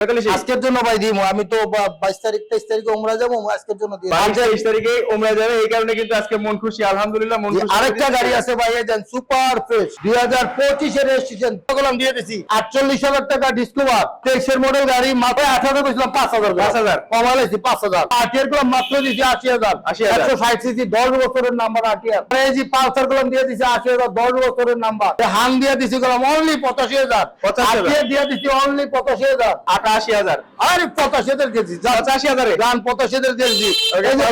আজকের জন্য ভাই দিব আমি তো বাইশ তারিখ তেইশ তারিখে উমরা যাব আজকের জন্য বাইশ তারিখে ওমরা যাবে এই কারণে কিন্তু আজকে মন খুশি আলহামদুলিল্লাহ মন খুশি। আরেকটা গাড়ি আছে ভাই এজেন্ট সুপার ফ্রেশ দুই হাজার পঁচিশের রেজিস্ট্রেশন কলম দিয়ে দিছি। আটচল্লিশ হাজার টাকা ডিসকভার তেইশের মডেল গাড়ি মাথায় আঠারো বেছিলাম পাঁচ হাজার পাঁচ হাজার। কমালেছি পাঁচ হাজার। আটিয়ারগুলো মাত্র দিছি আশি হাজার। 80,000 একশো ষাট সিসি দশ বছরের নাম্বার আটিয়ার এই যে পালসারগুলো দিয়ে দিছি আশি হাজার দশ বছরের নাম্বার হাং দিয়ে দিছি গেলাম অনলি পঁচাশি হাজার। 85,000 আটিয়ার দিয়ে দিছি অনলি পঁচাশি হাজার। আটাশি হাজার। আরে পঁচাশি হাজার দিয়েছি পঁচাশি হাজারে। গান পঁচাশি হাজার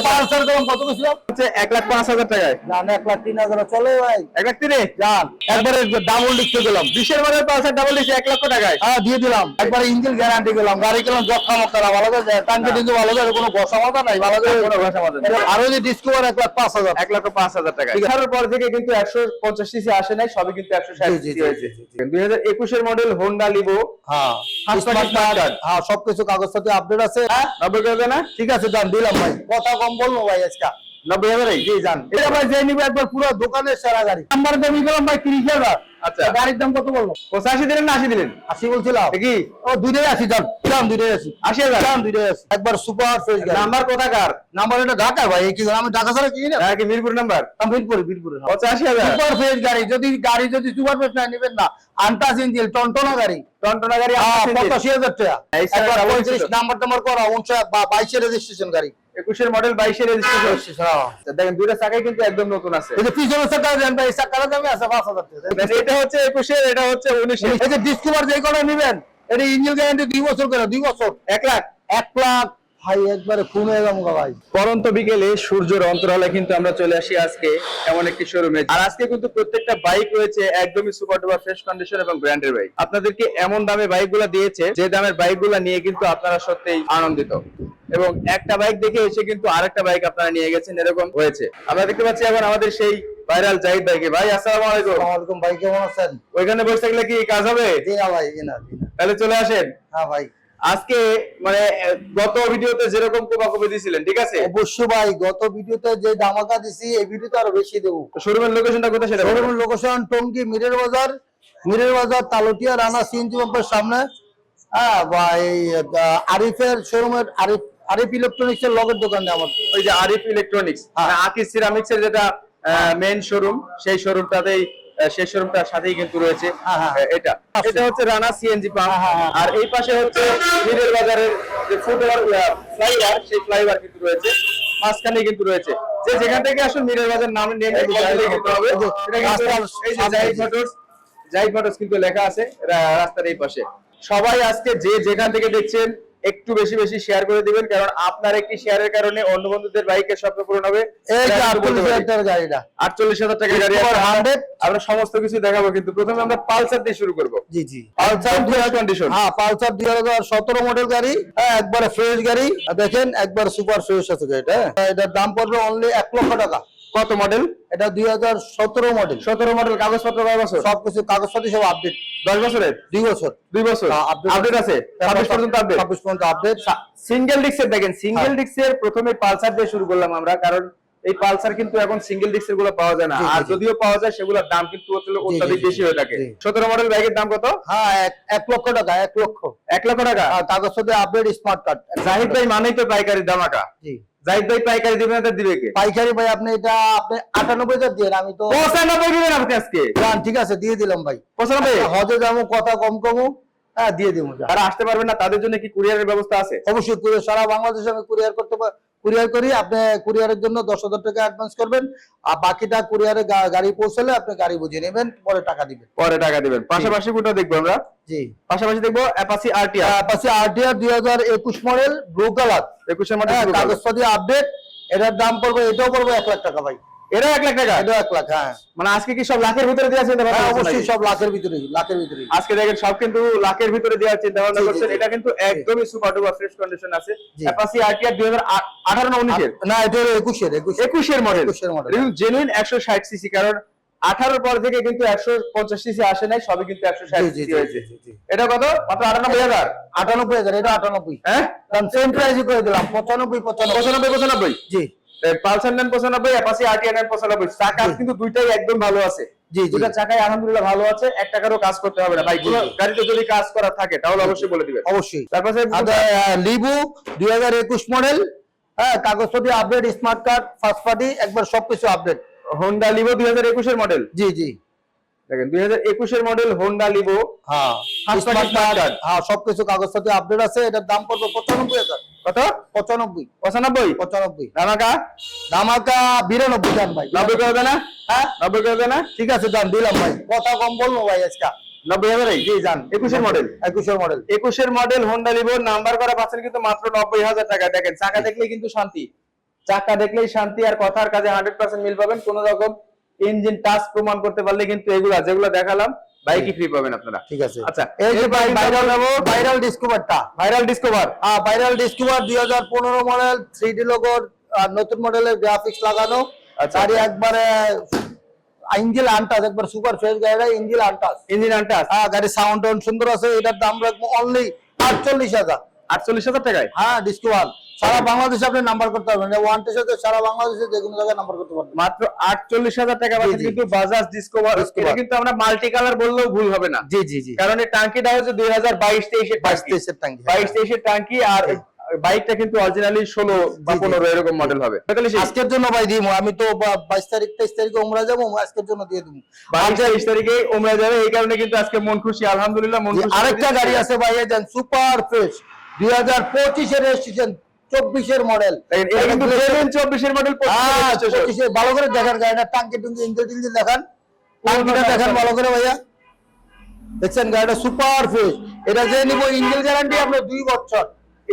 পালসারগুলো কত হচ্ছে এক লাখ পাঁচ হাজার টাকায়। গান এক লাখ তিন হাজার চলে ভাই। এক লাখ তিনে? একবারে ডাবল লিখতে বিশের পালসার ডাবল এসে এক লক্ষ টাকায়। হ্যাঁ দিয়ে দিলাম। একবারে ইঞ্জিন গ্যারান্টি গাড়ি গেলাম ভালো করে টাঙ্কি টিঙ্কি ভালো করে কোনো বসা মাথা নাই ভালো করে কোনো মাঝে আরও যে ডিসকভার এক লাখ পাঁচ হাজার। এক লক্ষ পাঁচ হাজার টাকা। আঠারোর পর থেকে কিন্তু একশো পঞ্চাশ সিসি আসে নাই সবই কিন্তু একশো ষাট সিসি হয়েছে। দুই হাজার একুশের মডেল হোন্ডা লিভো হ্যাঁ। Card। হ্যাঁ সবকিছু কাগজ সাথে আপডেট আছে। হ্যাঁ নব্বই করে না ঠিক আছে যান দিলাম ভাই। কথা কম বলব ভাই আজকে। নব্বই হাজার জি যান এটা ভাই যে নিবে একবার পুরো দোকানের সেরা গাড়ি। নাম্বার দামি গেলাম ভাই তিরিশ হাজার। আচ্ছা। গাড়ির দাম কত বলব পঁচাশি দিলেন না আশি দিলেন? আশি বলছিলাম। কি? ও দুইটাই আশি যান দিলাম দুইটাই আশি। আশি হাজার? দাম দুইটাই আশি। একবার সুপার ফ্রেশ নাম্বার কোথাকার নাম্বার এটা ঢাকা ভাই কি আমি ঢাকা ছাড়া কিনি? না হ্যাঁ কি মিরপুর নাম্বার? মিরপুরে মিরপুরে। পঁচাশি হাজার? সুপার ফ্রেশ গাড়ি যদি গাড়ি যদি সুপার ফ্রেশ না নেবেন না। আন্টাস ইঞ্জিন টনটনা গাড়ি। টনটনা গাড়ি হ্যাঁ। পঁচাশি হাজার টাকা। একবার পঁয়ত্রিশ নাম্বার টাম্বার করা বা বাইশের রেজিস্ট্রেশন গাড়ি। একুশের মডেল বাইশের রেজিস্ট্রেশন হ্যাঁ। দেখেন দুইটা চাকাই কিন্তু একদম নতুন আছে। এই যে পিছনে চাকা দেন ভাই চাকার দামে আছে পাঁচ হাজার দেখেন, এটা হচ্ছে একুশের এটা হচ্ছে উনিশের। এই যে ডিসকভার যে কোনো নেবেন এটা ইঞ্জিন গ্যারান্টি দুই বছর করে দুই বছর। এক লাখ। এক লাখ ভাই একবারে হয়ে ভাই। পরন্ত বিকেলে সূর্যের অন্তরালে কিন্তু আমরা চলে আসি আজকে এমন একটি শোরুমে আর আজকে কিন্তু প্রত্যেকটা বাইক রয়েছে একদমই সুপার ডুপার ফ্রেশ কন্ডিশন এবং ব্র্যান্ডের বাইক আপনাদেরকে এমন দামে বাইকগুলো দিয়েছে যে দামের বাইকগুলো নিয়ে কিন্তু আপনারা সত্যিই আনন্দিত। এবং একটা বাইক দেখে এসে কিন্তু আরেকটা বাইক আপনারা নিয়ে গেছেন এরকম হয়েছে। আমরা দেখতে পাচ্ছি এখন আমাদের সেই ভাইরাল জাহিদ বাইকে ভাই আসসালামু আলাইকুম। আলাইকুম ভাই কেমন আছেন? ওইখানে বসে থাকলে কি কাজ হবে? জি না ভাই জি না। তাহলে চলে আসেন। হ্যাঁ ভাই। আজকে মানে গত ভিডিওতে যেরকম কোপাকুপি দিয়েছিলেন ঠিক আছে? অবশ্যই ভাই গত ভিডিওতে যে ধামাকা দিছি এই ভিডিওতে আরও বেশি দেবো। শোরুমের লোকেশনটা কোথায় সেটা বলুন। শোরুম লোকেশন টঙ্গী মিরের বাজার মিরের বাজার তালুটিয়া রানা সিএনজি পাম্পের সামনে। হ্যাঁ আহ, আরিফের শোরুমের আরিফ আরিফ ইলেকট্রনিক্স এর লগের দোকানে আমার ওই যে আরিফ ইলেকট্রনিক্স হ্যাঁ। আকিস সিরামিক্স এর যেটা মেইন শোরুম সেই শোরুমটাতেই সেই শোরুমটার সাথেই কিন্তু রয়েছে। হ্যাঁ, হ্যাঁ। এটা। এটা হচ্ছে রানা সিএনজি পাম্প হ্যাঁ। আর এই পাশে হচ্ছে মিরের বাজারের যে ফুটওভার ফ্লাইওভার সেই ফ্লাইওভার কিন্তু রয়েছে। মাঝখানে কিন্তু রয়েছে। যে যেখান থেকে আসুন মিরের বাজার নাম নেমে এই যে কিন্তু হবে জাহিদ মোটরস জাহিদ মোটরস কিন্তু লেখা আছে রাস্তার এই পাশে। সবাই আজকে যে যেখান থেকে দেখছেন একটু বেশি বেশি শেয়ার করে দিবেন কারণ আপনার একটি শেয়ারের কারণে অন্য বন্ধুদের বাইকের স্বপ্ন পূরণ হবে। এটা আটচল্লিশ হাজার টাকার টাকা গাড়ি 100 আমরা সমস্ত কিছু দেখাবো কিন্তু প্রথমে আমরা পালসার দিয়ে শুরু করব। জি জি। পালসার ফ্রেশ কন্ডিশন হ্যাঁ পালসার দুই হাজার সতেরো মডেল গাড়ি হ্যাঁ একবারে ফ্রেশ গাড়ি। দেখেন একবার সুপার ফ্রেশ আছে গাড়িটা হ্যাঁ। এটার দাম পড়বে অনলি এক লক্ষ টাকা। কত মডেল এটা দুই হাজার সতেরো মডেল সতেরো মডেল কাগজপত্র কয় বছর? সবকিছু কাগজপাতি সব আপডেট দশ বছরের? দুই বছর। দুই বছর? হ্যাঁ, আপডেট আছে? ছাব্বিশ পর্যন্ত আপডেট ছাব্বিশ পর্যন্ত আপডেট সিঙ্গেল ডিক্সের দেখেন সিঙ্গেল হ্যাঁ। ডিক্সের প্রথমে পালসার দিয়ে শুরু করলাম আমরা কারণ এই পালসার কিন্তু এখন সিঙ্গেল ডিক্সেরগুলো পাওয়া যায় না। আর যদিও পাওয়া যায় সেগুলোর দাম কিন্তু অত্যাধিক বেশি হয়ে থাকে। সতেরো মডেল ব্যাগের দাম কত? হ্যাঁ এক- লক্ষ টাকা এক লক্ষ। এক লক্ষ টাকা? কাগজপাতি আপডেট স্মার্ট কার্ড জাহিদ ভাই মানেই তো পাইকারি দামাকা জি। জাহিদ ভাই পাইকারি দিবে না দিবে কে? পাইকারি ভাই আপনি এটা আপনি আটানব্বই হাজার দিয়ে আমি তো পঁচানব্বই দিবেন আপনি আজকে? জান ঠিক আছে দিয়ে দিলাম ভাই। পঁচানব্বই? হজে যাব কথা কম কমু হ্যাঁ দিয়ে দিব আর আসতে পারবেন না তাদের জন্য কি কুরিয়ারের ব্যবস্থা আছে? অবশ্যই কুরিয়ার সারা বাংলাদেশে আমি কুরিয়ার করতে পার কুরিয়ার করি আপনি কুরিয়ারের জন্য দশ হাজার টাকা অ্যাডভান্স করবেন আর বাকিটা কুরিয়ারে গাড়ি পৌঁছালে আপনি গাড়ি বুঝিয়ে নেবেন পরে টাকা দিবেন। পরে টাকা দিবেন। পাশাপাশি কোনটা দেখব আমরা? জি। পাশাপাশি দেখব অ্যাপাসি আরটিআর অ্যাপাসি আরটিআর দুই হাজার একুশ মডেল ব্লু কালার একুশের মধ্যে হ্যাঁ কাগজপাতি আপডেট এটার দাম পড়বে এটাও পড়বে এক লাখ টাকা ভাই। এটা এক লাখ টাকা? এটাও এক লাখ হ্যাঁ। মানে আজকে কি সব লাখের ভিতরে দেওয়ার চিন্তা ভাবনা হ্যাঁ, অবশ্যই সব লাখের ভিতরেই লাখের ভিতরেই। আজকে দেখেন সব কিন্তু লাখের ভিতরে দেওয়ার চিন্তা ভাবনা করছেন। এটা কিন্তু একদমই সুপার ডুপার ফ্রেশ কন্ডিশন আছে। জি। অ্যাপাসি আরটিআর দুই হাজার আঠারো না উনিশের? না এটা হলো একুশের একুশ একুশের মডেল একুশের model। জেনুইন একশো ষাট সিসি কারণ আঠারোর পর থেকে কিন্তু একশো পঞ্চাশ সিসি আসে নাই সবই কিন্তু একশো ষাট সিসি হয়েছে। এটা কত? মাত্র আটানব্বই হাজার। আটানব্বই হাজার এটা আটানব্বই। হ্যাঁ? সেম প্রাইসই করে দিলাম পঁচানব্বই পঁচানব্বই। পঁচানব্বই পঁচানব্বই। জি। পালসার নেন পঁচানব্বই অ্যাপাসি আরটিআর নেন পঁচানব্বই। চাকা কিন্তু দুইটাই একদম ভালো আছে। দুটা আলহামদুলিল্লাহ ভালো আছে এক টাকারও কাজ করতে হবে না। ভাই কোনো গাড়িতে যদি কাজ করা থাকে তাহলে অবশ্যই বলে দিবেন। অবশ্যই। তারপরে লিবু দুই হাজার একুশ মডেল হ্যাঁ কাগজপত্র update smart card first party একবার সবকিছু আপডেট হোন্ডা লিভো দুই হাজার একুশের মডেল। জি জি। দেখেন দুই হাজার একুশের মডেল হোন্ডা লিভো হ্যাঁ card। হ্যাঁ সবকিছু কাগজপত্র আপডেট আছে এটার দাম পড়বে পঁচানব্বই হাজার। কত? পঁচানব্বই। পঁচানব্বই? পঁচানব্বই। ধামাকা? ধামাকা বিরানব্বই দাম ভাই। নব্বই করে দেনা হ্যাঁ? নব্বই করে দেনা ঠিক আছে দাম দিলাম ভাই। কথা কম বলব ভাই আজকে। নব্বই হাজার জি যান একুশের মডেল একুশের মডেল একুশের মডেল হোন্ডা লিভো নাম্বার করা পাচ্ছেন কিন্তু মাত্র নব্বই হাজার টাকা। দেখেন চাকা দেখলেই কিন্তু শান্তি। চাকা দেখলেই শান্তি আর কথার কাজে হান্ড্রেড পার্সেন্ট মিল পাবেন। কোন রকম ইঞ্জিন টাচ প্রমাণ করতে পারলে কিন্তু এগুলা যেগুলো দেখালাম বাইকই ফ্রি পাবেন আপনারা। ঠিক আছে। আচ্ছা এই যে ভাই ভাইরাল নেব ভাইরাল ডিসকভারটা ভাইরাল ডিসকভার হ্যাঁ ভাইরাল ডিসকভার দুই হাজার পনেরো মডেল থ্রি ডি লোগোর নতুন মডেলের গ্রাফিক্স লাগানো। আচ্ছা। গাড়ি একবারে ইঞ্জিল আনটাস একবার সুপার ফ্রেশ গাড়িটা ইঞ্জিল আনটাস ইঞ্জিন আনটাস হ্যাঁ গাড়ি সাউন্ড সুন্দর আছে এটার দাম রাখব অনলি আটচল্লিশ হাজার। আটচল্লিশ হাজার টাকায়? হ্যাঁ ডিসকভার সারা বাংলাদেশে আপনি নাম্বার করতে পারবেন। ওয়ান টেস্টে সারা বাংলাদেশে যে কোনো জায়গায় নাম্বার করতে পারবেন। মাত্র আটচল্লিশ হাজার টাকা পাচ্ছেন কিন্তু বাজাজ ডিসকভার কিন্তু আমরা মাল্টি কালার বললেও ভুল হবে না। জি জি জি। কারণ এই টাঙ্কিটা হচ্ছে দুই হাজার বাইশ তেইশের বাইশ তেইশের ট্যাঙ্কি বাইশ তেইশের টাঙ্কি আর বাইকটা কিন্তু অরিজিনালি ষোলো বা। পনেরো এরকম মডেল হবে। আজকের জন্য ভাই দিব আমি তো বাইশ তারিখ তেইশ তারিখে উমরা যাব আজকের জন্য দিয়ে দিব বাইশ তেইশ তারিখে। ওমরা যাবে এই কারণে কিন্তু আজকে মন খুশি আলহামদুলিল্লাহ মন আরেকটা গাড়ি আছে ভাই সুপার ফ্রেশ দুই হাজার পঁচিশের রেজিস্ট্রেশন চব্বিশের মডেল চব্বিশের মডেল ভালো করে দেখান গাড়িটা টাঙ্কি টুঙ্কি ইঞ্জিন টিঞ্জিন দেখান। টাঙ্কিটা দেখান ভালো করে ভাইয়া। দেখছেন গাড়িটা সুপার ফ্রেশ এটা যে নিব ইঞ্জিন গ্যারান্টি আপনার দুই বছর।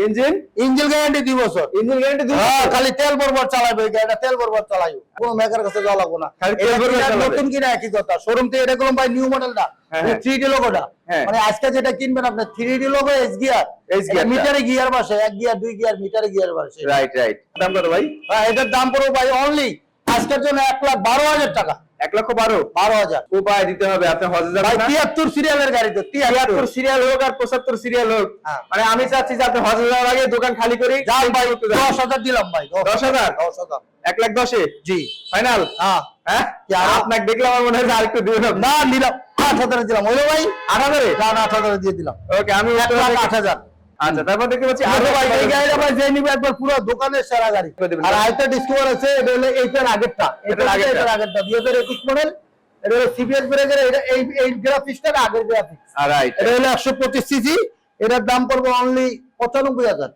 ইঞ্জিন? ইঞ্জিন গ্যারান্টি দুই বছর। ইঞ্জিন গ্যারান্টি দুই হ্যাঁ, খালি তেল বরবর চালাবে গাড়িটা তেল বরবর চালাইও। কোনো মেকার কাছে যাওয়া লাগবো না। খালি তেল এটা বরবর কিনা চালাবে। নতুন কিনা একই কথা। শোরুম থেকে এটা ভাই নিউ মডেলটা হ্যাঁ, হ্যাঁ। থ্রি ডি লোগোটা। মানে আজকে যেটা কিনবেন আপনি three D logo S gear. মিটারে গিয়ার বাসে এক গিয়ার দুই গিয়ার মিটারে গিয়ার বাসে। রাইট রাইট দাম কত ভাই? হ্যাঁ, এটার দাম পড়বে ভাই অনলি আজকের জন্য এক লাখ বারো হাজার টাকা। এক লক্ষ বারো। বারো হাজার। উপায় দিতে হবে আপনি হজে যাবেন তিয়াত্তর সিরিয়ালের গাড়ি তো তিয়াত্তর। সিরিয়াল হোক আর পঁচাত্তর সিরিয়াল হোক। হ্যাঁ। মানে আমি চাচ্ছি যে আপনি হজে যাওয়ার আগে দোকান খালি করি যান ভাই দশ হাজার দিলাম ভাই দশ হাজার? দশ হাজার। এক লাখ দশে? জি। ফাইনাল? হ্যাঁ। হ্যাঁ? আপনাকে দেখলে আমার মনে হয় আরেকটু দিবেন না দিলাম আট হাজারে দিলাম। ওই ভাই? আট হাজারে? না আট হাজারে দিয়ে দিলাম। ওকে আমি এক লাখ আট হাজার। আচ্ছা তারপর দেখতে পাচ্ছি আরে এই গাড়িটা ভাই যে নিবে একবার পুরো দোকানের সেরা গাড়ি। আর আরেকটা ডিসকভার আছে এটা হলো এইটার আগেরটা। এটার আগেরটা। আগেরটা এটার আগেরটা দুই হাজার একুশ মডেল এটা হলো সিবিএস ব্রেকের এটা এই এই গ্রাফিক্সটার আগের গ্রাফিক্স রাইট এটা হলো একশো পঁচিশ সিসি এটার দাম পড়বে অনলি পঁচানব্বই হাজার।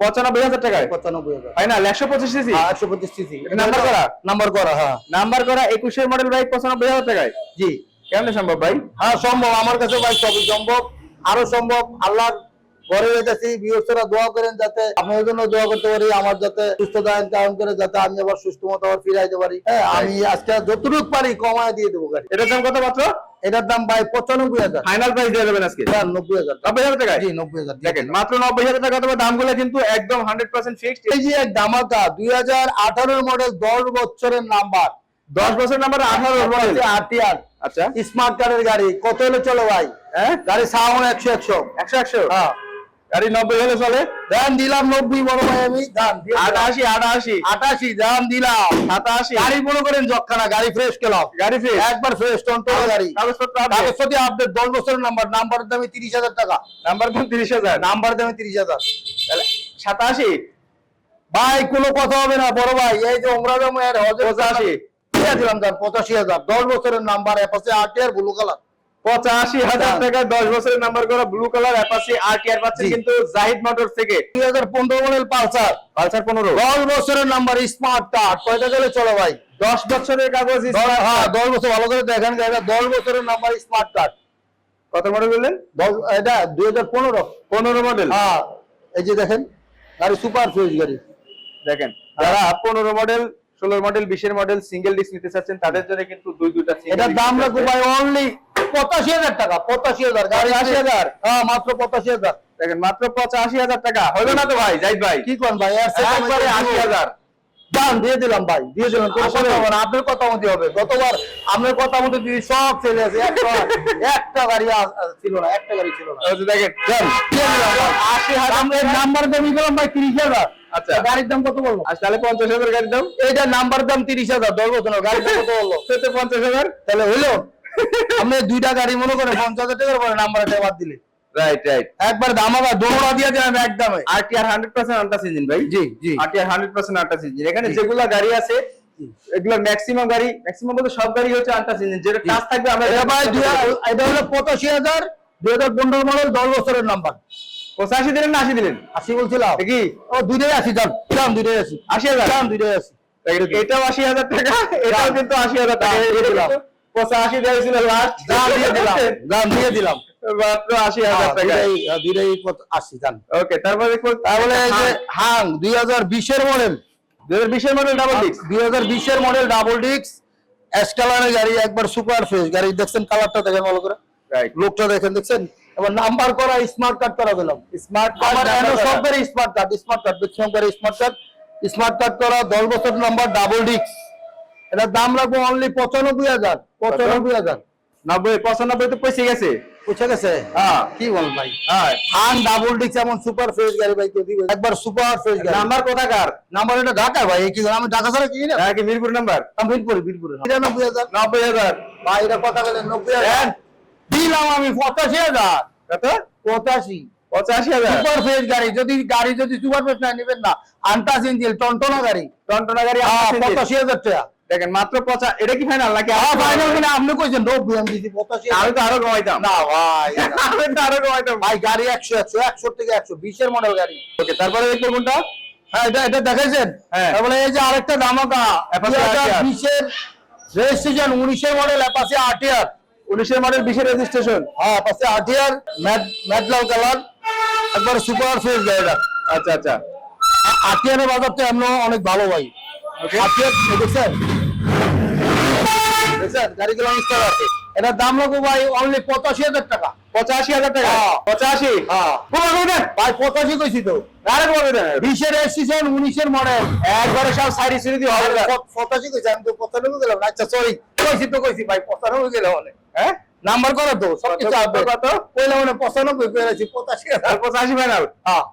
পঁচানব্বই হাজার টাকায়? পঁচানব্বই হাজার। ফাইনাল একশো পঁচিশ সিসি একশো পঁচিশ সিসি নাম্বার করা? নাম্বার করা হ্যাঁ। নাম্বার করা একুশের মডেল বাইক টাকায়? জি। কেমন সম্ভব ভাই? হ্যাঁ সম্ভব। আমার কাছে ভাই সবই সম্ভব। আরও সম্ভব। আল্লাহ যেতেছি দোয়া করেন যাতে জন্য দোয়া করতে পারি আমার যাতে কারণ করে যাতে আমি আবার সুস্থ মতো আবার ফিরে যেতে পারি। হ্যাঁ আমি আজকে যতটুকু পারি কমায় দিয়ে দেবো গাড়ি। এটার দাম কত মাত্র? এটার দাম ভাই পঁচানব্বই হাজার। ফাইনাল প্রাইস দিয়ে দেবেন আজকে? হ্যাঁ, নব্বই হাজার। নব্বই হাজার টাকায়? জি নব্বই হাজার দেখেন মাত্র নব্বই হাজার টাকা তবে দামগুলো কিন্তু একদম হান্ড্রেড পার্সেন্ট ফিক্সড এই যে এক ধামাকা দুই হাজার আঠারোর মডেল দশ বছরের নাম্বার দশ বছর নাম্বার আঠারো মডেল আরটিআর আচ্ছা। স্মার্ট কার্ডের গাড়ি। কত হলে চলো ভাই? হ্যাঁ? গাড়ি সাউন্ড একশো একশো। একশো একশো? হ্যাঁ। গাড়ি নব্বই হলে চলে? দাম দিলাম নব্বই বড় ভাই আমি দাম। আটাশি আটাশি। আটাশি দাম দিলাম। সাতাশি। গাড়ি মনে করেন যক্ষানা গাড়ি ফ্রেশ কেলাম গাড়ি ফ্রি একবার ফ্রেশ টন্টন গাড়ি। কাগজপত্র আপডেট দশ বছরের নাম্বার নাম্বারের দামে তিরিশ হাজার টাকা। নাম্বার দাম তিরিশ হাজার। নাম্বার দামে তিরিশ হাজার। তাহলে সাতাশি? ভাই কোনো কথা হবে না বড় ভাই। এই যে ওমরা জমের পঁচাশি। দিলাম দাম পঁচাশি হাজার। দশ বছরের নাম্বার এপাশে আট আর ব্লু কালার পঁচাশি হাজার টাকায় দশ বছরের নাম্বার করা ব্লু কালার অ্যাপাসি আর টি আর পাচ্ছেন। কিন্তু জাহিদ মোটর থেকে। দুই হাজার পনেরো মডেল পালসার। পালসার পনেরো। দশ বছরের নাম্বার স্মার্ট কার্ড কয়টা গেলে চলো ভাই? দশ বছরের কাগজ হ্যাঁ দশ বছর ভালো করে দেখেন গাড়িটা দশ বছরের নাম্বার স্মার্ট কার্ড কত মডেল বললেন? দশ এটা দুই হাজার পনেরো। পনেরো মডেল হ্যাঁ এই যে দেখেন গাড়ি সুপার ফ্রেশ গাড়ি। দেখেন যারা পনেরো মডেল ষোলো মডেল বিশের মডেল সিঙ্গেল ডিস্ক নিতে চাচ্ছেন তাদের জন্য কিন্তু দুই দুইটা এটার দাম। রাখব ভাই অনলি পঁচাশি হাজার টাকা পঁচাশি হাজার গাড়ি 85,000? হ্যাঁ মাত্র পঁচাশি হাজার। দেখেন মাত্র পঁচাশি হাজার টাকা। হবে না তো ভাই জাহিদ ভাই? কি করেন ভাই একবারে আশি হাজার। দাম দিয়ে দিলাম ভাই দিয়ে দিলাম আপনার কথা মতো হবে। গতবার আপনার কথা মতো দিয়ে সব চলে আছে একটা গাড়ি ছিল না একটা গাড়ি ছিল না। দেখেন। আশি হাজার। নাম্বার দিলাম ভাই তিরিশ হাজার। আচ্ছা। গাড়ির দাম কত বলব আর তাহলে পঞ্চাশ হাজার গাড়ির দাম। এইটার নাম্বার দাম তিরিশ হাজার দশ বছর গাড়ির দাম কত বলল? সে পঞ্চাশ হাজার। তাহলে হইল? আপনি দুইটা গাড়ি মনে করেন পঞ্চাশ হাজার টাকার পরে নাম্বার একটা বাদ দিলে। রাইট রাইট একবার দামাকা দোনোটা দিয়ে দিলাম একদমে। RTR hundred percent untouched engine ভাই। জি জি। RTR hundred percent untouched engine এখানে। যেগুলা গাড়ি আছে এগুলোর ম্যাক্সিমাম গাড়ি ম্যাক্সিমাম বলতে সব গাড়ি হচ্ছে আন্টাস ইঞ্জিন যেটা টাচ থাকবে আমরা এটা ভাই এটা হলো পঁচাশি হাজার দুই হাজার পনেরো মডেল দশ বছরের নাম্বার পঁচাশি দিলেন না আশি দিলেন? আশি বলছিলাম। কি? ও দুইটাই আশি দাম দাম দুইটাই আশি। আশি হাজার? দাম দুইটাই আশি। এটাও আশি হাজার টাকা এটাও কিন্তু আশি হাজার টাকা। দিলাম। পঁচাশি দেওয়া ছিল লাস্ট দাম দিয়ে দিলাম। দাম দিয়ে দিলাম। মাত্র আশি হাজার হ্যাঁ, টাকা। দুইটাই হ্যাঁ, আশি দাম ওকে তারপরে তাহলে হাং দুই হাজার বিশের মডেল দুই হাজার বিশের মডেল ডাবল ডিস্ক দুই হাজার বিশের মডেল ডাবল ডিস্ক এস কালারের গাড়ি একবার সুপার ফ্রেশ গাড়ি দেখছেন কালারটা দেখেন ভালো করে। রাইট লোকটা দেখেন দেখছেন? এবার নাম্বার করা স্মার্ট কার্ড করা দিলাম স্মার্ট সব গাড়ি স্মার্ট কার্ড স্মার্ট কার্ড গাড়ি স্মার্ট কার্ড স্মার্ট কার্ড করা দশ বছর নাম্বার ডাবল ডিস্ক এটার দাম রাখব অনলি পঁচানব্বই হাজার পঁচানব্বই হাজার। নব্বই পঁচানব্বই তো পয়সা গেছে। বুঝে গেছে? হ্যাঁ। কি বল ভাই? হ্যাঁ। ডাবল ডিস্ক এমন সুপার ফ্রেশ গাড়ি ভাই দিবে একবার সুপার ফ্রেশ গাড়ি। নাম্বার কোথাকার নাম্বার এটা ঢাকা ভাই কি আমি ঢাকা ছাড়া কি না। হ্যাঁ মিরপুর নাম্বার আমি মিরপুরে মিরপুরে। নিরানব্বই হাজার। নব্বই হাজার। ভাই এটা কথা বলেন নব্বই হাজার। দিলাম আমি পঁচাশি হাজার। কত? পঁচাশি। পঁচাশি হাজার। সুপার ফ্রেশ গাড়ি যদি গাড়ি যদি সুপার ফ্রেশ না নেবেন না। আন্টাস ইঞ্জিন টনটনা গাড়ি। টনটনা গাড়ি হ্যাঁ। পঁচাশি হাজার টাকা। দেখেন মাত্র পঁচা এটা কি ফাইনাল নাকি হ্যাঁ ফাইনাল কিনা আপনি কইছেন আমি দিছি পঁচাশি আমি তো আরও কমাইতাম। না ভাই। আমি তো আরও কমাইতাম। ভাই গাড়ি একশো একশো একশো থেকে একশো বিশের মডেল গাড়ি। ওকে তারপরে দেখব কোনটা? হ্যাঁ এটা এটা দেখাইছেন? হ্যাঁ। তারপরে এই যে আরেকটা RTR বিশের রেজিস্ট্রেশন উনিশের মডেল অ্যাপাসে আরটিআর উনিশের মডেল বিশের রেজিস্ট্রেশন হ্যাঁ পাশে আরটিআর ম্যাট ম্যাট লাল কালার। একবার সুপার ফ্রেশ গাড়িটা আচ্ছা আচ্ছা। আরটিআর বাজারটা এমন অনেক ভালো ভাই। Okay. দেখছেন? দেখছেন? গাড়িগুলো ইনস্টল আছে। এটার দাম লাগবে ভাই অনলি পঁচাশি হাজার টাকা। পঁচাশি হাজার টাকা? হ্যাঁ। পঁচাশি? হ্যাঁ। ভাই পঁচাশি কইছি তো। বিশের রেজিস্ট্রেশন উনিশের মডেল একবারে সব সাইড দিয়ে হবে। পঁচাশি কইছি আমি তো পঁচানব্বই গেলাম আচ্ছা সরি কইছি তো কইছি ভাই পঁচানব্বই গেলাম অনেক। হ্যাঁ? নাম্বার করো তো কত, কইলাম মানে পঁচানব্বই কইলাছি পঁচাশি। আর পঁচাশি ফাইনাল হ্যাঁ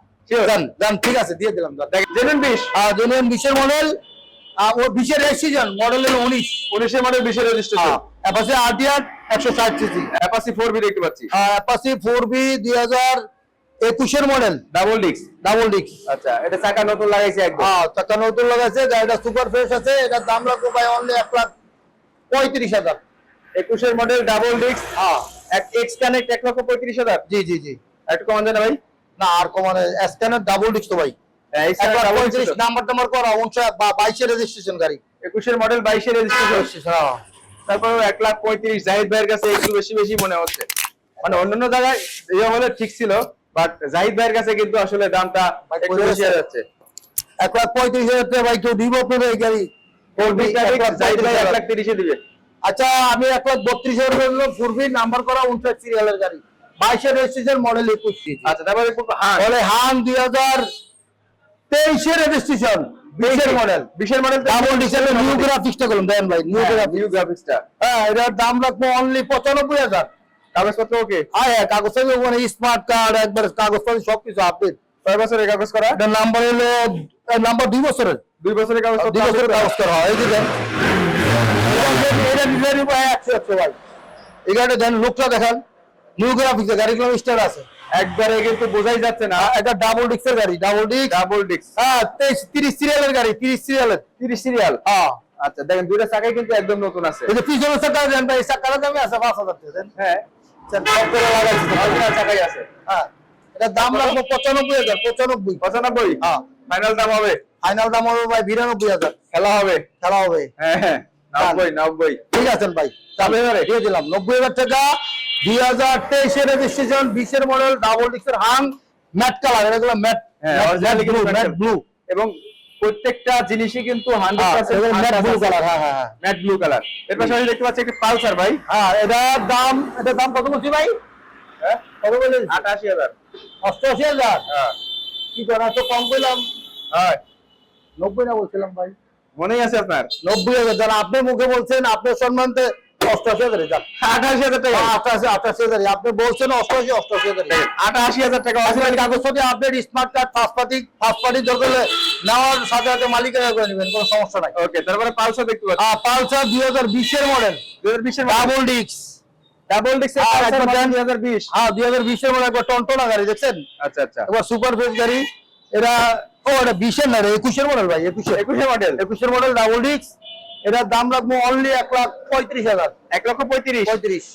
দেন ঠিক আছে দিয়ে দিলাম জেনুইন বিশ। আর জেনুইন বিশের মডেল ও বিশের রেজিস্ট্রেশন মডেল উনিশ। উনিশের মডেল বিশের রেজিস্ট্রেশন হ্যাঁ অ্যাপাসি আরটিআর একশো ষাট সিসি অ্যাপাসি ফোর বি দেখতে পাচ্ছি। অ্যাপাসি ফোর বি দুই হাজার একুশের model double disc double disc আচ্ছা এটা চাকা নতুন লাগাইছে একদম। হ্যাঁ চাকা নতুন লাগাইছে গাড়িটা সুপার ফ্রেশ আছে এটার দাম রাখব ভাই অনলি এক লাখ পঁয়ত্রিশ হাজার। একুশের মডেল ডাবল ডিস্ক হ্যাঁ। এক এক্স কানেক্ট এক লক্ষ পঁয়ত্রিশ হাজার? জি জি জি। একটু কমান যায় না ভাই। না আর কমানে ডাবল ডিস্ক তো ভাই। হ্যাঁ, নাম্বার টাম্বার করা উনশো বাইশের রেজিস্ট্রেশন গাড়ি। একুশের মডেল বাইশের রেজিস্ট্রেশন হ্যাঁ। তারপর এক লাখ পঁয়ত্রিশ জাহিদ ভাইয়ের কাছে একটু বেশি বেশি মনে হচ্ছে। মানে অন্যান্য জায়গায় ইয়ে হলে ঠিক ছিল বাট জাহিদ ভাইয়ের কাছে কিন্তু আসলে দামটা একটু বেশি যাচ্ছে। এক লাখ পঁয়ত্রিশ হাজার টাকা ভাই কেউ দিব আপনাদের এই গাড়ি? জাহিদ ভাই এক লাখ তিরিশে দিবে। আচ্ছা আমি এক লাখ বত্রিশ হাজার নাম্বার করা উনষাট সিরিয়ালের গাড়ি। বাইশের রেজিস্ট্রেশন মডেল একুশ আচ্ছা তারপরে হ্যাঁ। বলে হান দুই হাজার তেইশের রেজিস্ট্রেশন বিশের মডেল বিশের মডেল ডাবল ডিসেলের নিউ গ্রাফিক্সটা করুন দেন ভাই নিউ গ্রাফিক্স নিউ গ্রাফিক্সটা হ্যাঁ এটার দাম রাখব অনলি পঁচানব্বই হাজার। কাগজপত্র ওকে হ্যাঁ হ্যাঁ ওখানে স্মার্ট কার্ড একবার সবকিছু আপডেট কয় বছরের কাগজ করা? নাম্বার হলো নাম্বার দুই বছরের। দুই বছরের কাগজ দুই বছরের কাগজ করা। হয় এই যে একশো একশো ভাই এই গাড়িটা দেন লোকটা দেখান নিউ স্টার আছে। একবারে কিন্তু বোঝাই যাচ্ছে না। এটা ডাবল ডিস্কের গাড়ি ডাবল ডিস্ক ডাবল ডিস্ক হ্যাঁ তেইশ তিরিশ সিরিয়ালের গাড়ি তিরিশ সিরিয়ালের তিরিশ সিরিয়াল হ্যাঁ। আচ্ছা দেখেন দুইটা চাকাই কিন্তু একদম নতুন আছে। এই যে পিছনের চাকা দেন ভাই আছে পাঁচ হাজার টাকা দেন। হ্যাঁ। চাকাই আছে। হ্যাঁ এটার দাম রাখব পঁচানব্বই হাজার পঁচানব্বই। পঁচানব্বই? হ্যাঁ। ফাইনাল দাম হবে? ফাইনাল দাম হবে ভাই বিরানব্বই হাজার। খেলা হবে? খেলা হবে। হ্যাঁ হ্যাঁ। ঠিক আছেন ভাই? দিয়ে দিলাম। নব্বই হাজার টাকা দুই হাজার তেইশের রেজিস্ট্রেশন বিশের মডেল ডাবল ডিস্কের হাং ম্যাট কালার এগুলো ম্যাট হ্যাঁ, ম্যাট ব্লু এবং প্রত্যেকটা জিনিসই কিন্তু ম্যাট ব্লু কালার হ্যাঁ হ্যাঁ হ্যাঁ। ম্যাট ব্লু কালারের পাশাপাশি দেখতে পাচ্ছি একটি পালসার ভাই। হ্যাঁ এটার দাম এটার দাম কত বলছি ভাই? হ্যাঁ? কত বলে আটাশি হাজার। অষ্টআশি হাজার? হ্যাঁ। কি করা তো কম পেলাম হয়। নব্বই না বলছিলাম ভাই। মনেই আছে আপনার? নব্বই হাজার যারা আপনি মুখে বলছেন আপনার সম্মানতে অষ্টআশি হাজারে যান। আঠাশি হাজার টাকা। আটাশি আটাশি হাজার। আপনি বলছেন অষ্টআশি অষ্টআশি হাজার। আঠাশি হাজার টাকা। আসলে কাগজপত্রে আপনার smart card first party first party দরকার হলে নেওয়ার সাথে সাথে মালিকেরা করে নেবেন কোনো সমস্যা নাই। ওকে তারপরে পালসার দেখতে পাচ্ছি। পালসার দুই হাজার বিশের মডেল দুই হাজার বিশের ডাবল ডিক্স ডাবল ডিক্সের হ্যাঁ, পালসার একবার দেন। দুই হাজার বিশ। হ্যাঁ দুই হাজার বিশের মডেল একবার টনটনা গাড়ি দেখছেন? আচ্ছা আচ্ছা। সুপার ফেস গাড়ি। এরা ও এটা বিশের না একুশের মডেল ভাই একুশের। মডেল একুশের মডেল ডাবল ডিক্স এটার দাম রাখব অনলি এক লাখ পঁয়ত্রিশ হাজার। এক লক্ষ পঁয়ত্রিশ। পঁয়ত্রিশ।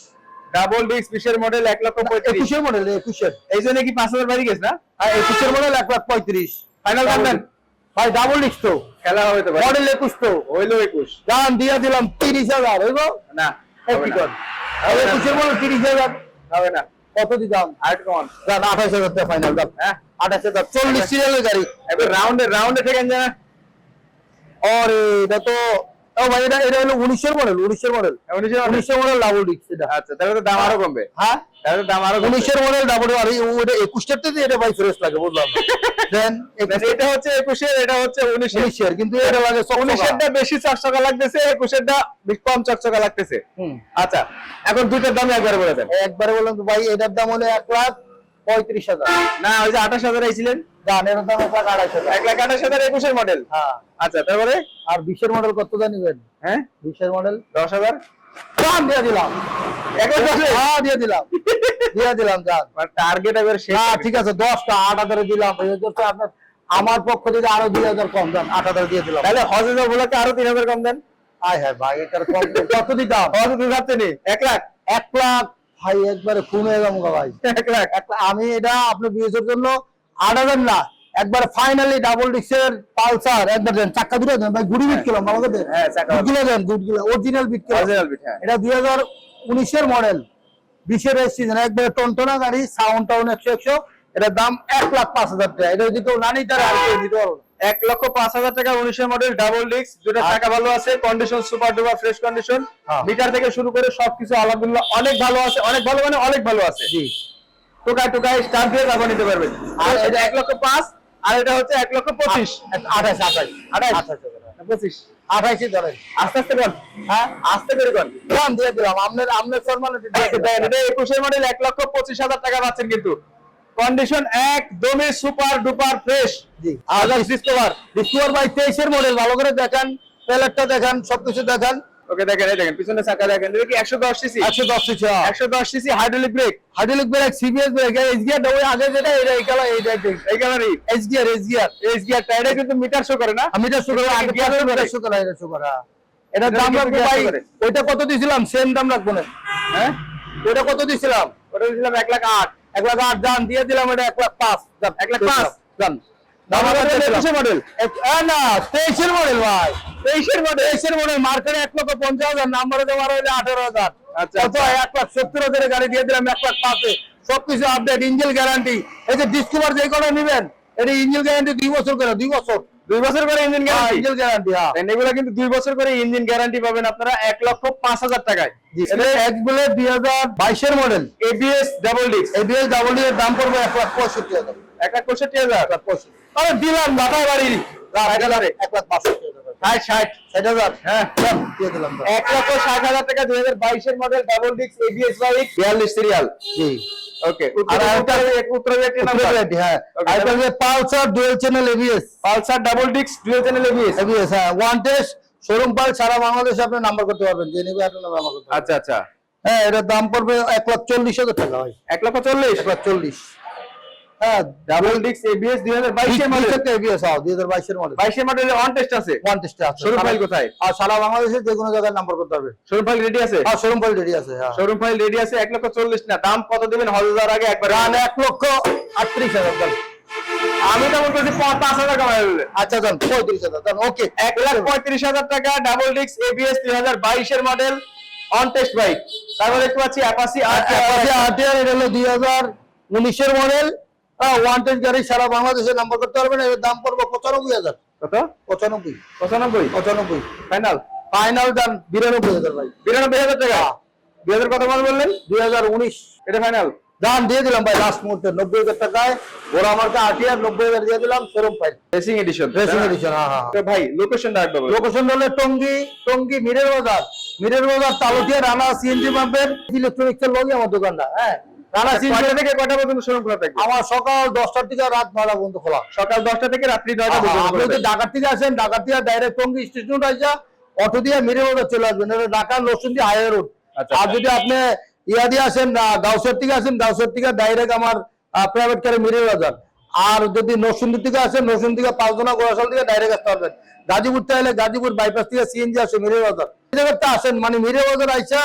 ডাবল ডিক্স বিশের মডেল এক লক্ষ পঁয়ত্রিশ। একুশের মডেল একুশের। এই জন্য কি পাঁচ হাজার বাড়ি গেছে না? হ্যাঁ একুশের মডেল এক লাখ পঁয়ত্রিশ। ফাইনাল দাম ভাই ডাবল ডিক্স তো। খেলা হবে তো মডেল একুশ তো। হইল একুশ। দাম দিয়ে দিলাম তিরিশ হাজার হইব না একুশের মডেল তিরিশ হাজার। হবে না। কত দিতাম? আর কমান দাম আঠাশ হাজার টাকা ফাইনাল দাম হ্যাঁ? আঠাশ হাজার চল্লিশ সিরিয়ালের গাড়ি। এবার রাউন্ডে রাউন্ডে ঠেকেন জানা। আরে এটা তো ও ভাই এটা এটা হলো উনিশের মডেল উনিশের মডেল উনিশের মডেল ডাবল ডিক্স এটা। আচ্ছা তাহলে তো দাম আরও কমবে। হ্যাঁ? তাহলে দাম আরও উনিশের মডেল ডাবল আর এই- একুশটার থেকে এটা ভাই ফ্রেশ লাগে বুঝলাম। দেন এটা হচ্ছে একুশের এটা হচ্ছে উনিশের। উনিশের কিন্তু এটা লাগে উনিশের উনিশেরটা বেশি চকচকা লাগতেছে একুশেরটা বেশ কম চকচকা লাগতেছে। আচ্ছা এখন দুটোর দাম একবারে বলে দেন। একবারে বললাম ভাই এটার দাম হলো এক লাখ পঁয়ত্রিশ হাজার। না ওই যে আঠাশ হাজার আইছিলেন? দাম এটার দাম এক লাখ আড়াইশ হাজার। এক লাখ আঠাশ হাজার একুশের মডেল হ্যাঁ। আচ্ছা তারপরে? আর বিশের মডেল কত জানিবেন? হ্যাঁ? বিশের মডেল দশ হাজার? দাম দিয়ে দিলাম। হ্যাঁ দিয়ে দিলাম। দিয়ে দিলাম দাম টার্গেট একবার শেষ হ্যাঁ ঠিক আছে দশটা আট হাজারে দিলাম। আপনার আমার পক্ষ থেকে আরও দুই হাজার কম দাম আট হাজার দিয়ে দিলাম। তাহলে হজে বলাকে আরও তিন হাজার কম দেন। আয় হ্যাঁ ভাই এটার কম কত দিতাম? হজে তো যাচ্ছে এক লাখ। এক লাখ ভাই একবারে খুন হয়ে ভাই। আমি এটা আপনার বিয়ের জন্য আট হাজার না একবার ফাইনালি ডাবল ডিক্সের পালসার একবার দেন চাক্কা দুটো দেন ভাই গুড়ি বিট কিলো আমাকে দেন। হ্যাঁ, দেন অরিজিনাল বিট। কিলো হ্যাঁ। এটা দুই হাজার উনিশের মডেল বিশের সিজন একবারে টনটনা গাড়ি সাউন্ড টাউন একশো একশো এটার দাম এক লাখ পাঁচ হাজার টাকা। এটা যদি কেউ না নিতে আর দিতে পারব। এক লক্ষ পাঁচ হাজার টাকা উনিশের মডেল ডাবল ডিস্ক দুটো আর- টাকা ভালো আছে condition super duper fresh condition. Meter থেকে শুরু করে সবকিছু আলহামদুলিল্লাহ অনেক ভালো আছে অনেক ভালো মানে অনেক ভালো আছে। টোকায় টোকায় স্টার দিয়ে নিতে পারবেন। আর এটা এক লক্ষ পাঁচ আর এটা হচ্ছে এক লক্ষ পঁচিশ। আঠাশ আঠাশ। আঠাশ? আঠাশ পঁচিশ। আঠাশই ধরেন। আস্তে আস্তে কর। হ্যাঁ? আস্তে করে কর। দাম দিয়ে দিলাম। আপনার আপনার ফরমালিটি দিয়ে দিলাম। দেন, এটা একুশের মডেল এক লক্ষ পঁচিশ হাজার টাকা পাচ্ছেন কিন্তু। কন্ডিশন একদমই সুপার ডুপার ফ্রেশ। জি। আজাদ ডিসকভার ডিসকভার বাই তেইশের মডেল ভালো করে দেখান প্যালেটটা দেখান সবকিছু দেখান। ওকে দেখেন এই দেখেন পিছনে চাকা দেখেন এটা কি একশো দশ সিসি একশো দশ সিসি একশো দশ CC hydraulic brake hydraulic brake CBS brake gear ওই আগে যেটা এটা এই কালার এই কালারই? এইচ গিয়ার গিয়ারটা এটা কিন্তু মিটার শো করে না? এটা শুরু এটা আগে গিয়ার show করে। এটা শুরু করা এটা দাম রাখব ভাই ওইটা কত দিছিলাম? সেম দাম রাখব না। হ্যাঁ? ওইটা কত দিছিলাম? ওটা দিয়েছিলাম এক লাখ আট। এক লাখ আট দাম দিয়ে দিলাম এটা এক লাখ পাঁচ এক লাখ পাঁচ? দাম দাম দাম আমাদের একুশের মডেল না তেইশের মডেল ভাই। তেইশের মডেল তেইশের মডেল মার্কেটে এক লক্ষ পঞ্চাশ হাজার নাম্বারে দেওয়ার আঠারো হাজার। আচ্ছা, কত? এক লাখ সত্তর হাজারের গাড়ি দিয়ে দিলাম এক লাখ পাঁচে। সবকিছু আপডেট ইঞ্জিন গ্যারান্টি এই যে ডিসকভার যে কোনো নিবেন এটা ইঞ্জিন গ্যারান্টি দুই বছর করে দুই বছর। দুই বছর করে ইঞ্জিন গ্যারান্টি ইঞ্জিন গ্যারান্টি হ্যাঁ। এগুলো কিন্তু দুই বছর করে ইঞ্জিন গ্যারান্টি পাবেন আপনারা এক লক্ষ পাঁচ হাজার টাকায়। এটা এক বলে দুই হাজার বাইশের model ABS double disc ABS double এর দাম পড়বে এক লাখ পঁয়ষট্টি হাজার। এক লাখ পঁয়ষট্টি হাজার? পঁয়ষট্টি। তাহলে দিলাম দাদা বাড়ি। এক লাখ পাঁচষট্টি হাজার। ষাট ষাট। ষাট হাজার। হ্যাঁ। দিয়ে দিলাম এক লক্ষ ষাট হাজার টাকা দুই হাজার বাইশের model double disc ABS bike বিয়াল্লিশ সিরিয়াল জি। ওকে আর একটা- উত্তর একটি নাম্বার Upgrade, হ্যাঁ। Okay, আর এটা যে Pulsar dual channel ABS Pulsar double disc dual channel ABS ABS হ্যাঁ। ওয়ান টেস্ট শোরুম পাল সারা বাংলাদেশে আপনি নাম্বার করতে পারবেন যে নেবে আপনার নাম্বার করতে পারবেন। আচ্ছা আচ্ছা। হ্যাঁ এটার দাম পড়বে এক লাখ চল্লিশ হাজার টাকা ভাই। এক লক্ষ চল্লিশ? এক লাখ চল্লিশ। হ্যাঁ ডাবল ডিস্ক এবিএস দুই হাজার মডেল এবিএস হ্যাঁ দুই হাজার বাইশের মডেল বাইশের মডেল অন টেস্ট আছে। ওয়ান টেস্টে আছে। শোরুম ফাইল কোথায়? আর সারা বাংলাদেশে যে কোনো জায়গায় নাম্বার করতে পারবে। শোরুম ফাইল রেডি আছে? হ্যাঁ শোরুম ফাইল রেডি আছে হ্যাঁ। শোরুম ফাইল রেডি আছে এক লক্ষ চল্লিশ না। দাম কত দিবেন? হজার আগে একবার লক্ষ হাজার দাম। আমি তো বলতেছি আচ্ছা দাম দাম ওকে। লাখ টাকা double disc ABS model on test bike তারপর দেখতে পাচ্ছি অ্যাপাসি আর আরটিআর এটা হলো দুই হাজার উনিশের মডেল ওয়ান গাড়ি সারা বাংলাদেশে নাম্বার করতে পারবেন এর দাম পড়বে পঁচানব্বই হাজার। কত? পঁচানব্বই। পঁচানব্বই? পঁচানব্বই। ফাইনাল ফাইনাল দাম বিরানব্বই হাজার ভাই। বিরানব্বই হাজার টাকা? দুই হাজার কত বললেন দুই হাজার উনিশ। এটা ফাইনাল দাম দিয়ে দিলাম ভাই লাস্ট মুহূর্তে। নব্বই হাজার টাকায়। ওরা আমাকে আশি আর নব্বই হাজার দিয়ে দিলাম showroom file racing edition racing edition হ্যাঁ হ্যাঁ ভাই লোকেশনটা একবার। লোকেশন হলো টঙ্গি টঙ্গি মিরের বাজার। মিরের বাজার তালুকিয়া রানা সিএনজি পাম্পের ইলেকট্রনিক্সের লগে আমার দোকানটা হ্যাঁ। থেকে কয়টা পর্যন্ত শোরুম খোলা থাকবে? আমার সকাল দশটার থেকে রাত নটা পর্যন্ত খোলা। সকাল দশটা থেকে রাত্রি নয়টা পর্যন্ত খোলা যদি থাকবে। থেকে আসেন ঢাকা থেকে ডাইরেক্ট টঙ্গি স্টেশন আসা অটো দিয়ে মিরে বাজার চলে আসবেন ঢাকা লসুন দিয়ে হাইওয়ে রোড আর। যদি আপনি ইয়া দিয়ে আসেন গাউসের থেকে আসেন গাউসের থেকে ডাইরেক্ট আমার প্রাইভেট কারে মিরে বাজার আর যদি নরসিংদী থেকে আসেন নরসিংদী থেকে পাঁচজনা গোড়াশাল থেকে ডাইরেক্ট আসতে পারবেন। গাজীপুর চাইলে গাজীপুর বাইপাস থেকে সিএনজি আসে মিরে বাজার আসেন মানে মিরবাজার আইসা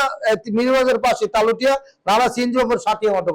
মিরবাজার পাশে তালুটিয়া নানা সিএনজি ওপর সাথী মতো